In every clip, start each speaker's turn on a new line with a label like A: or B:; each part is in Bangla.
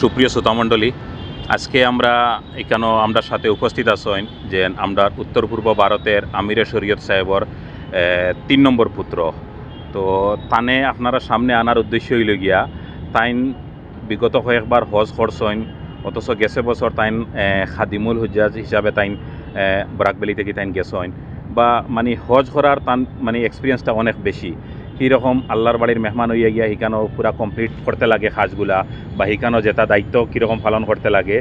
A: সুপ্রিয় শ্রোতামণ্ডলী আজকে আমরা এখানে আমরা সাথে উপস্থিত আছেন যে আমরা উত্তর পূর্ব ভারতের আমিরে শরীয়ত সাহেবর তিন নম্বর পুত্র। তো তানে আপনারা সামনে আনার উদ্দেশ্য হইল গিয়া, তাইন বিগত কয়েকবার হজ করছেন, অথচ গেছে বছর তাইন খাদিমুল হুজাজ হিসাবে তাইন বরাকবেলি থেকে তাইন গেছেন। বা মানে হজ করার তান মানে এক্সপিরিয়েন্সটা অনেক বেশি। কীরকম আল্লাহর বাড়ির মেহমান হইয়া গিয়া হিকানো পুরা কমপ্লিট করতে লাগে কাজগুলা বা হিকানো যেটা দায়িত্ব কীরকম পালন করতে লাগে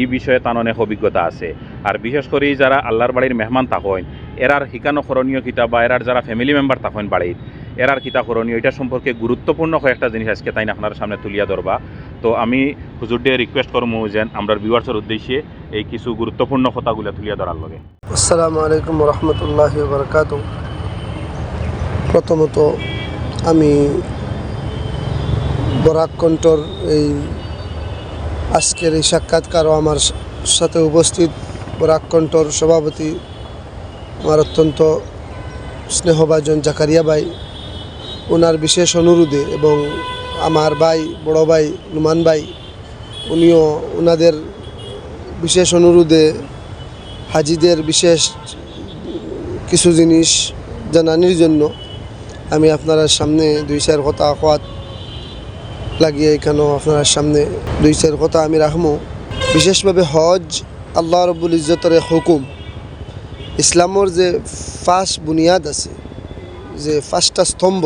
A: এই বিষয়ে তার অনেক অভিজ্ঞতা আছে। আর বিশেষ করে যারা আল্লাহর বাড়ির মেহমান থাকেন এরার হিকানো করণীয় কিতা বা এরার যারা ফ্যামিলি মেম্বার থাকেন বাড়ির, এরার কিতা করণীয়, এটা সম্পর্কে গুরুত্বপূর্ণ কয়েকটা জিনিস আজকে তাই আপনার সামনে তুলিয়া ধরবা। তো আমি হুজুর দিয়ে রিকোয়েস্ট করব যে আমরা ভিউয়ার্সের উদ্দেশ্যে এই কিছু গুরুত্বপূর্ণ কথাগুলো তুলিয়া ধরার লগে।
B: আসসালামু আলাইকুম রহমতুল্লাহ বরকাত প্রথমত আমি বরাক কণ্ঠর এই আজকের এই সাক্ষাৎকারও আমার সাথে উপস্থিত বরাক কণ্ঠর সভাপতি আমার অত্যন্ত স্নেহভাজন জাকারিয়া ভাই। ওনার বিশেষ অনুরোধে এবং আমার ভাই, বড় ভাই, নুমান ভাই, উনিও ওনাদের বিশেষ অনুরোধে হাজিদের বিশেষ কিছু জিনিস জানানির জন্য আমি আপনার সামনে দুই চার কথা আকাত লাগিয়ে এখানেও আপনার সামনে দুই চার কথা আমি রাখব। বিশেষভাবে হজ আল্লাহ রবুল ইজ্জতের এক হুকুম। ইসলামর যে ফার্স্ট বুনিয়াদ আছে, যে ফার্স্টটা স্তম্ভ,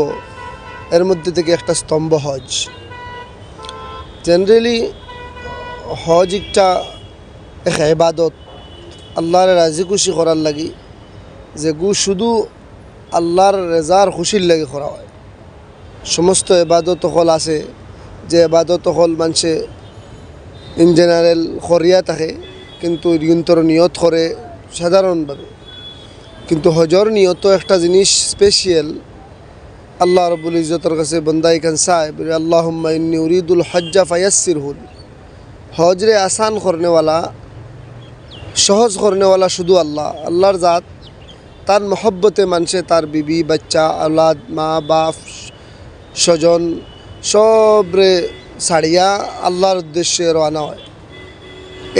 B: এর মধ্যে থেকে একটা স্তম্ভ হজ। জেনারেলি হজ একটা এক এবাদত আল্লাহর রাজি খুশি করার লাগি যে গু শুধু আল্লাহর রেজার খুশির লাগি করা হয়। সমস্ত এবাদত হল আছে, যে এবাদত হল মানুষে ইন জেনারেল করিয়া থাকে, কিন্তু ইন্তর নিয়ত করে সাধারণভাবে। কিন্তু হজর নিয়ত একটা জিনিস স্পেশাল আল্লাহ রবুল ইজতের কাছে বন্দাই খান সাহেব আল্লাহ উরিদুল হজ্জা ফায়াসির হুল হজরে আসান করনেওয়ালা, সহজ করনেওয়ালা শুধু আল্লাহ, আল্লাহর জাত তার মহব্বতে মানুষে তার বিবি, বাচ্চা, আওলাদ, মা, বাপ, স্বজন, সবরে ছাড়িয়া আল্লাহর উদ্দেশ্যে রওনা হয়।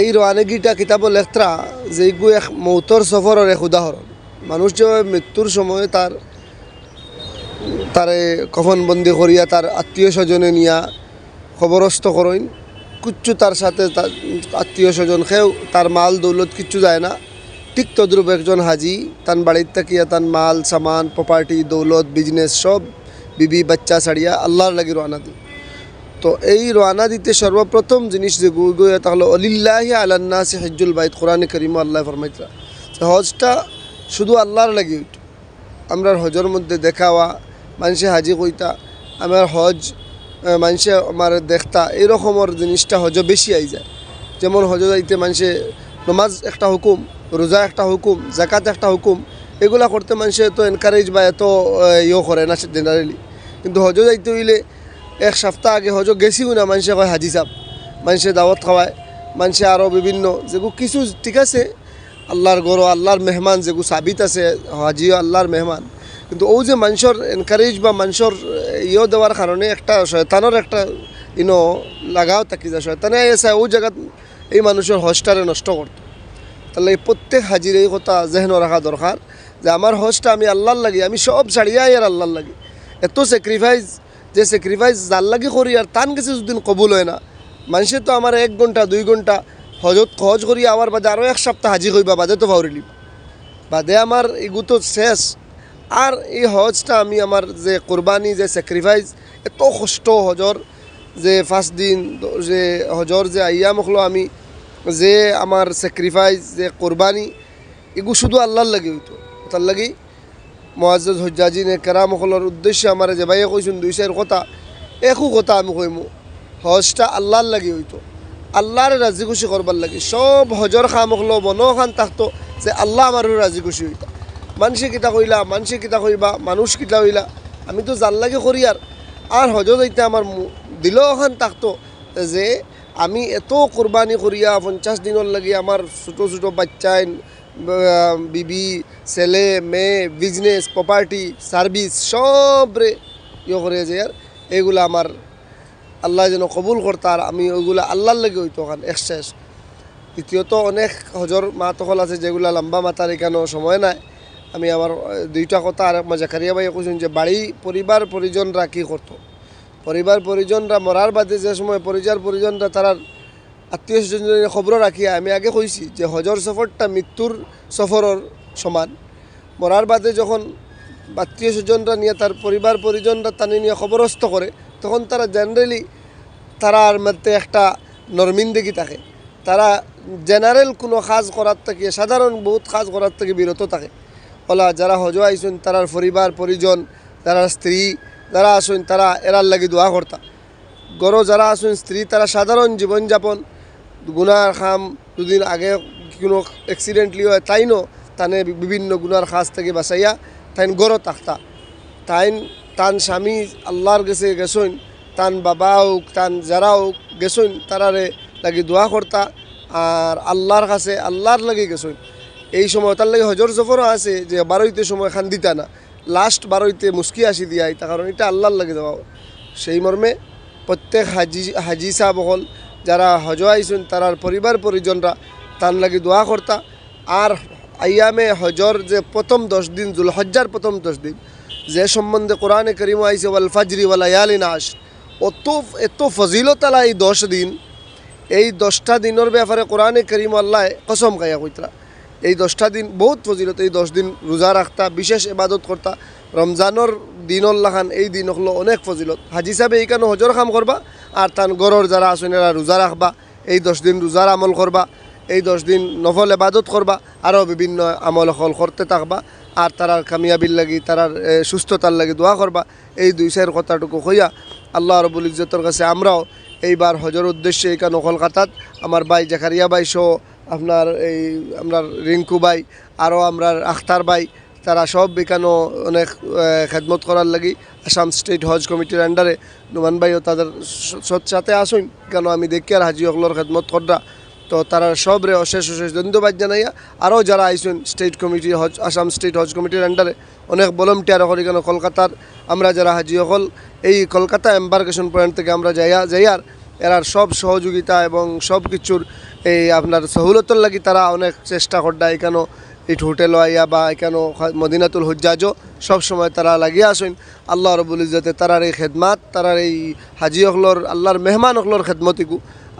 B: এই রওয়ানগিটা কিতাব লেখত্রা যে এইগু এক মৌতর সফরের এক উদাহরণ। মানুষ যে মৃত্যুর সময় তার, তারে কফনবন্দি করিয়া তার আত্মীয় স্বজনে নিয়া খবরস্থ করেন। কিচ্ছু তার সাথে আত্মীয় স্বজন খেও, তার মাল, দৌলত কিচ্ছু যায় না। ঠিক তদ্রুপ একজন হাজি। তান বাড়ির থাকিয়া তান মাল, সামান প্রপার্টি দৌলত বিজনেস সব বিবি, বাচ্চা ছাড়িয়া আল্লাহর লাগে রওনা দি তো এই রওনা দিতে সর্বপ্রথম জিনিস যে গুই তাহলে অলিল্লাহি আলান্না সে হজ্জুল বাইত কোরআনে করিম আল্লাহ ফরমাইতরা। হজটা শুধু আল্লাহর লাগি আমরার হজর মধ্যে দেখাওয়া মানুষে হাজি কইতা, আমার হজ মানুষে আমার দেখতা এইরকমের জিনিসটা হজ বেশি আই যায়। যেমন হজ যাইতে মানুষে নমাজ একটা হুকুম, রোজা একটা হুকুম জাকাত একটা হুকুম, এগুলা করতে মানুষে তো এনকারেজ বা এত ইয়ে করে না জেনারেলি কিন্তু হজ যাইতে হইলে এক সপ্তাহ আগে হজ গেছিও না, মানুষে কয়, হাজি সাহ মানুষে দাওয়াত খাওয়ায়, মানুষে আরও বিভিন্ন যেগুলো কিছু ঠিক আছে, আল্লাহর গরো, আল্লাহর মেহমান যেগুলো সাবিত আছে, হাজিও আল্লাহর মেহমান। কিন্তু ও যে মানুষের এনকারেজ বা মানুষের ইয়ে দেওয়ার কারণে একটা শয়তানের একটা, ইনো, লাগাও থাকি যায়, শয়তানে এসে ও জায়গাত এই মানুষের হজটারে নষ্ট করতো তাহলে এই প্রত্যেক হাজির এই কথা জেহেন রাখা দরকার যে আমার হজটা আমি আল্লাহর লাগি, আমি সব ছাড়িয়াই আর আল্লাহর লাগি। এত স্যাক্রিফাইস যে স্যাক্রিফাইস যার লাগি করি আর তান কিছু যদি কবুল হয় না মানুষের তো আমার এক ঘণ্টা দুই ঘণ্টা হজত হজ করি আবার বাদে আরও এক সপ্তাহ হাজি হইবা বাদে তো ভাউরিলি বাদে আমার এগু তো শেষ। আর এই হজটা আমি আমার যে কোরবানি যে স্যাক্রিফাইস এত কষ্ট হজর যে ফার্স্ট দিন, যে হজর, যে আইয়া মখলো আমি, যে আমার স্যাক্রিফাইস যে কোরবানি, এগু শুধু আল্লাহর লাগে হইতো। তার লাগি মহাজ হজ্জাজিনে কেরামকলের উদ্দেশ্যে আমার যে ভাইয়ে কইছেন দুই চার কথা, একো কথা আমি কইমু, হজটা আল্লাহর লাগি হইতো। আল্লাহর রাজি খুশি করবার লাগে। সব হজর খামকলো বন খান থাকতো যে আল্লাহ আমার রাজি খুশি হইতা। মানুষে কিতা কইলা, মানুষে কিতা কইবা, মানুষ কিতা হইলা, আমি তো জাল লাগে করি আর। আর হজ যাইতে আমার মু- দিল খান থাকতো যে আমি এত কোরবানি করিয়া পঞ্চাশ দিনের লাগি আমার ছোটো ছোটো বাচ্চাই বিবি, ছেলে, মেয়ে বিজনেস প্রপার্টি সার্ভিস সব রে ইয়ে করে যে আর এগুলো আমার আল্লাহ যেন কবুল করতার আমি ওইগুলা আল্লাহর লেগে হইতো ওখান এক্সেস দ্বিতীয়ত অনেক হজর মা তখন আছে যেগুলা লম্বা মাতার এখানেও সময় নাই। আমি আমার দুইটা কথা আর মা জাকারিয়া ভাই কৈছেন যে বাড়ি পরিবার পরিজনরা কী করতো পরিবার পরিজনরা মরার বাদে যে সময় পরিবার পরিজনরা তারা আত্মীয় স্বজনের খবর রাখিয়া আমি আগে কইছি যে হজর সফরটা মৃত্যুর সফরের সমান। মরার বাদে যখন আত্মীয় স্বজনরা নিয়ে তার পরিবার পরিজনরা তানে নিয়ে খবরস্থ করে তখন তারা জেনারেলি তারা আর মধ্যে একটা নরমিন্দিগি থাকে। তারা জেনারেল কোনো কাজ করার থেকে সাধারণ বহুত কাজ করার থেকে বিরত থাকে। ওলা যারা হজ আইসুন তারার পরিবার পরিজন যারা স্ত্রী যারা আসুন তারা এরার লাগি দোয়া করতা। গড় যারা আসুন স্ত্রী, তারা সাধারণ জীবনযাপন, গুনার খাম দুদিন আগে কোনো অ্যাক্সিডেন্টলি হয় তাইনও তানে বিভিন্ন গুনার খাস থেকে বাঁচাইয়া তাইন গড় তাকতা তাইন, তান স্বামী আল্লাহর গেছে গেছইন, তান বাবা হোক, তান যারা হোক গেছইন, তারারে লাগি দোয়া করতা আর আল্লাহর কাছে, আল্লাহর লাগি গেছইন। এই সময় তার লাগে হজর সফরও আছে যে, বারোইতে সময় খান দিতা না। লাস্ট বারোইতে মুস্কি আসি দিয়া এটা কারণ এটা আল্লাহর লাগে দেওয়া সেই মর্মে প্রত্যেক হাজি হাজি সাহেব হল, যারা হজ আইসুন, তারার পরিবার পরিজনরা তার লাগি দোয়া করতা। আর আইয়ামে হজর যে প্রথম দশ দিন জুল হজ্জার প্রথম দশ দিন, যে সম্বন্ধে কোরআনে করিম আইসে ওয়াল ফাজরি ওয়াল ইয়ালিন আশ অত, এত ফজিলতালা এই দশ দিন, এই দশটা দিনের ব্যাপারে কোরআনে করিম আল্লাহ কসম খাইয়া কইতরা। এই দশটা দিন, বহুত ফজিলত, এই দশ দিন রোজা রাখতা বিশেষ ইবাদত করতা রমজানোর দিনল্লাখান এই দিন হলো অনেক ফজিলত। হাজি সাহেব এইখানে হজর কাম করবা আর তান গরর যারা আছেন এরা রোজা রাখবা এই দশ দিন রোজার আমল করবা এই দশ দিন নফল এবাদত করবা আরও বিভিন্ন আমল হল করতে থাকবা আর তারার কামিয়াবির লাগি তারার সুস্থতার লাগি দোয়া করবা এই দুই সাইর কথাটুকু হইয়া আল্লাহ রবুল ইজ্জতের কাছে আমরাও এইবার হজর উদ্দেশ্যে এখানে কলকাতাত আমার ভাই জাকারিয়া ভাই সহ আপনার এই আপনার রিঙ্কু ভাই, আরও আমরা আখতার ভাই, তারা সব এখানেও অনেক খেদমত করার লাগি। আসাম স্টেট হজ কমিটির আন্ডারে নুমান ভাইও তাদের সাথে আসুন, কেন আমি দেখি আর হাজি অকলর খেদমত কররা তো তারা সবরে অশেষ অশেষ ধন্যবাদ জানাইয়া, আরও যারা আইসুন state committee Haj, Assam state Haj কমিটির আন্ডারে অনেক বলমটিয়ার করি কেন কলকাতার, আমরা যারা হাজি অকল, এই কলকাতা এম্বার্কেশন পয়েন্ট থেকে আমরা যাইয়া, যাইয়ার এরার সব সহযোগিতা এবং সব কিছুর এই আপনার সহুলতর লাগি তারা অনেক চেষ্টা করডা। এখানেও এই হোটেল আইয়া বা এখানেও মদিনাতুল হজ্জাজও সব সময় তারা লাগিয়ে আসেন। আল্লাহ রবুল ইজতে তারার এই খেদমাত, তারার এই হাজি অকলর, আল্লাহর মেহমান অকলর খেদমতিকু।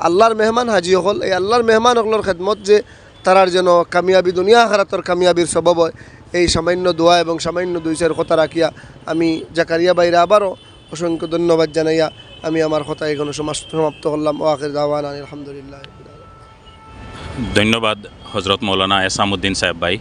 B: আল্লাহর মেহমান হাজি অকল, এই আল্লাহর মেহমান অকলর খেদমত যে তারার যেন কামিয়াবি দুনিয়া খারাতর কামিয়াবির সবব এই সামান্য দোয়া এবং সামান্য দুই দুইশের কথা রাখিয়া আমি জাকারিয়া বাইরে আবারও অসংখ্য ধন্যবাদ জানাইয়া আমি আমার কথা এখানে সমাপ্ত করলাম। ও আখির দাওয়ান আলহামদুলিল্লাহ।
A: ধন্যবাদ হজরত মৌলানা এসামুদ্দিন সাহেব ভাই।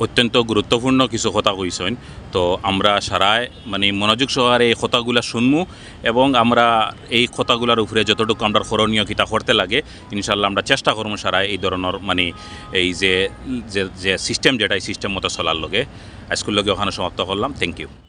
A: অত্যন্ত গুরুত্বপূর্ণ কিছু কথা কইছেন। তো আমরা সারায় মানে মনোযোগ সহকারে এই কথাগুলা শুনমু এবং আমরা এই কথাগুলোর উপরে যতটুকু আমরা করণীয় কিতা করতে লাগে ইনশাল্লাহ আমরা চেষ্টা করব সারায় এই ধরনের মানে এই যে, যে- সিস্টেম যেটা এই সিস্টেম মতো চলার লগে। আজকের লগে ওখানে সমাপ্ত করলাম। Thank you